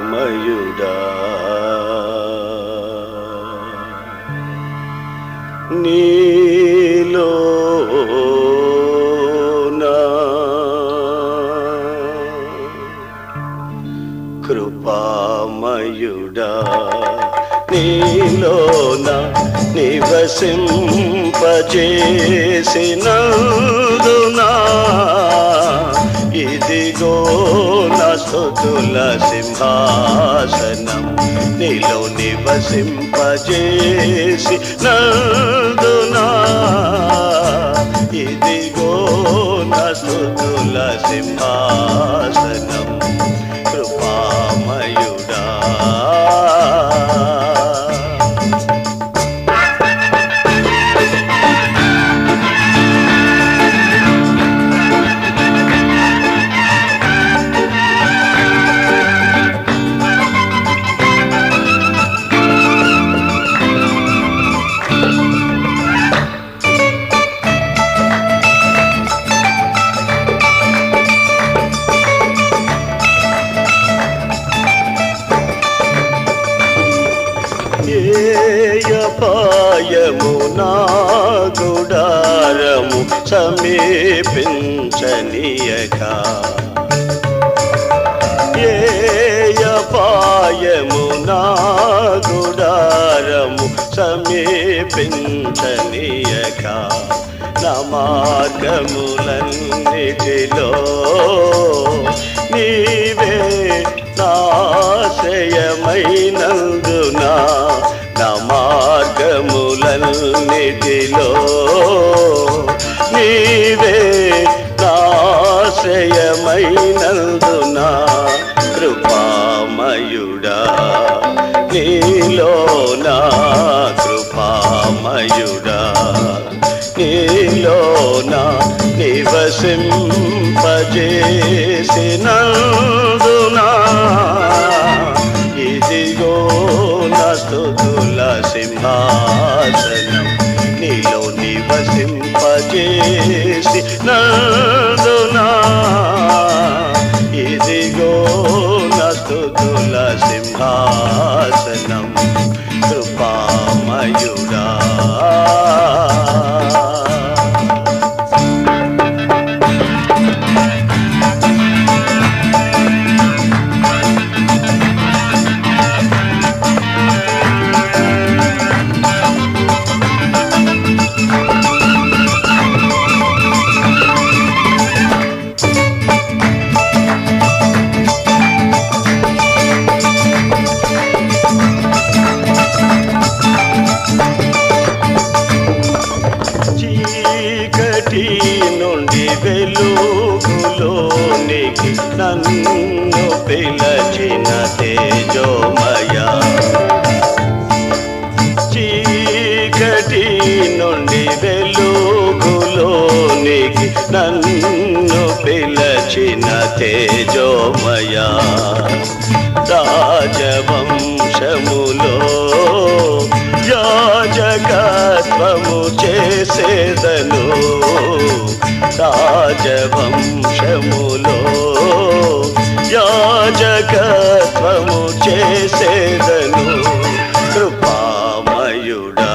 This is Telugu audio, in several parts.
కృపామయుడా నీలోనా కృపామయుడా. నీలోన నివసింపజేసినందునా ఇదిగో నా స్థుతుల సింహాసనం నీలో నివసింపజేసి నందునా. ఇదిగో నా స్థుతుల సింహాసనం ఏయపాయము నా గుడారము సమీపించనీయక. ఏయపాయము నా గుడారము సమీపించనీయక. నా మార్గములన్నిటిలో నీవే నాశయమైనందునా నివసింపజేసినందునా ఇదిగో నస్తుల సింహాసనం నీలో నివసింపజేసి నందునా. ఇదిగో నస్తుల సింహాసనం పిలచిన తేజోమయ చీకటి నుండి వెలుగులోనికి నన్ను పిలచిన తేజోమయ రాజవంశములో యాజకత్వము చేసేదను. రాజవంశములో యాజకత్వము చేసేదను కృపామయుడా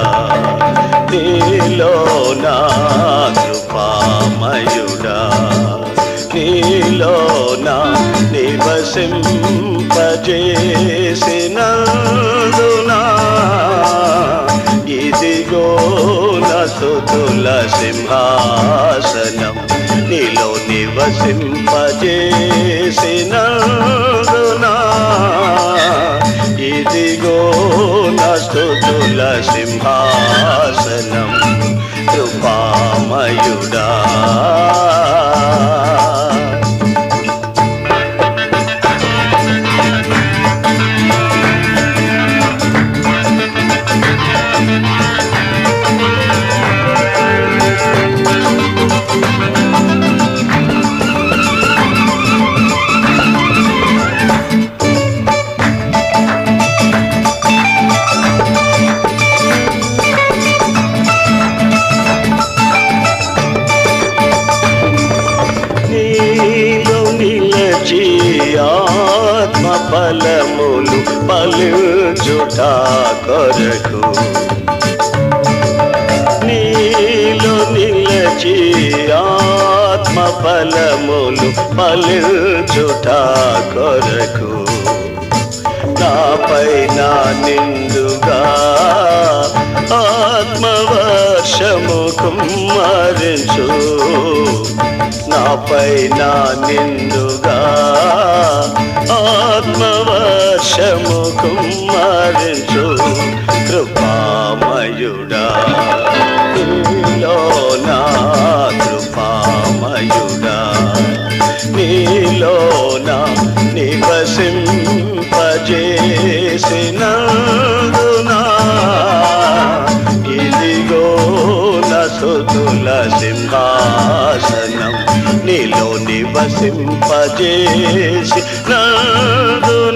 నీలో నా కృపామయుడా నీలో నా నివసింపజేసినందునా. ఇదిగో నా స్తుతుల సింహాసనం నీలో నివసింపజేసినందునా ఇదిగో నా స్తుతుల ఫలించుట కొరకు. నీలో నిలచి ఆత్మ ఫలములు ఫలించుట కొరకు. నాపై నా నిండుగా ఆత్మవా ఆత్మవర్షము కుమ్మరించు నాపై నా నిండుగా. ఆత్మవర్షము కుమ్మరించు కృపామయుడా. నీలో నా కృపామయుడా. నీలో నా నివసింపజేసినందునా నసుతుల సింహాసనం నీలో నివసింపజేసి నందునా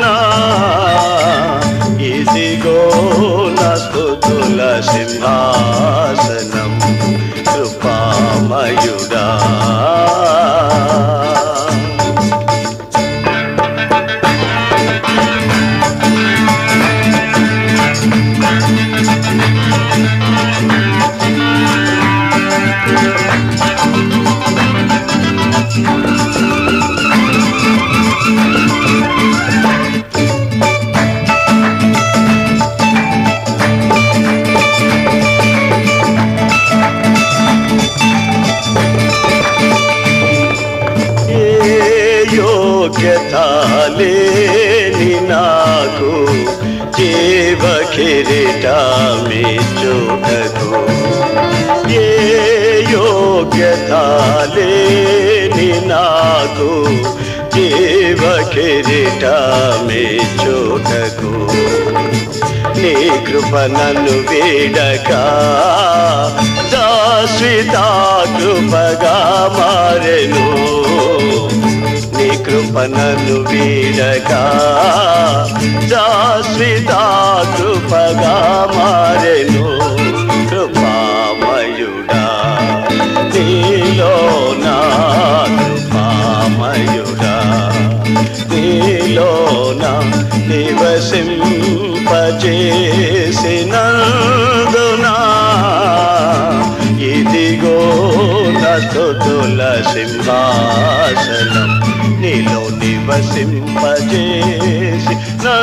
జీవ కిరీటమి చూడకు? ఏ యోగ్యత లేని నాకు జీవ కిరీటమి చూడకు? నీ కృప నన్ను వేడక. దాశ్రిత కృపగా మారెను. నీ కృప నన్ను వీడక. దాశ్రిత కృపగా మారెను కృపామయుడా. నీలో నా కృపామయుడా. నీలో నా నివసింపజేసినందునా ఇదిగో నస్తుతుల సింహాసనం నీలో నివసింపజేసి నా